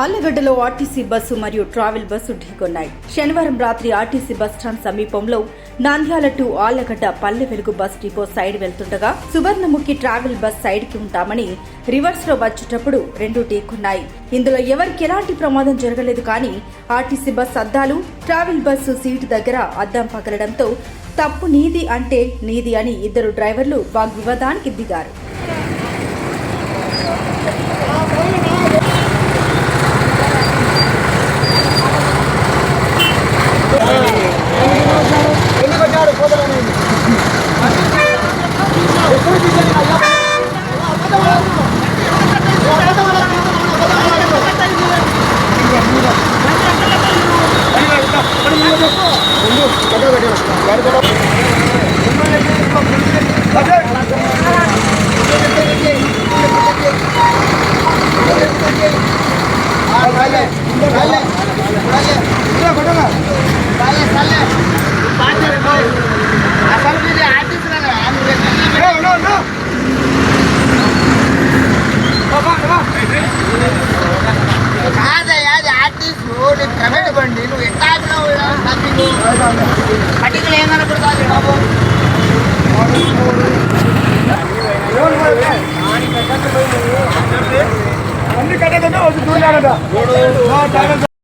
ఆళ్ళగడ్డలో RTC bus మరియు travel bus ఢీకొన్నాయి. శనివారం రాత్రి ఆర్టీసీ బస్ స్టాండ్ సమీపంలో Nandyal to Allagadda Palle Velugu bus depot side వెళ్తుండగా సువర్ణముఖి ట్రావెల్ బస్ సైడ్కి ఉంటామని రివర్స్లో వచ్చేటప్పుడు రెండు ఢీకొన్నాయి. ఇందులో ఎవరికి ఎలాంటి ప్రమాదం జరగలేదు కానీ ఆర్టీసీ బస్ అద్దాలు ట్రావెల్ బస్సు సీటు దగ్గర అద్దం పగలడంతో తప్పు నీది అంటే నీది అని ఇద్దరు డ్రైవర్లు వాగ్వివాదానికి దిగారు. కాదయ్యా అది ఆర్టిస్ట్ నీ ప్రైవేట్ బండి నువ్వు ఎట్లా ఆపినావు పట్టికలు ఏం కనపడుతుంది బాబు అన్ని కట్టకుండా వచ్చి చూడాలట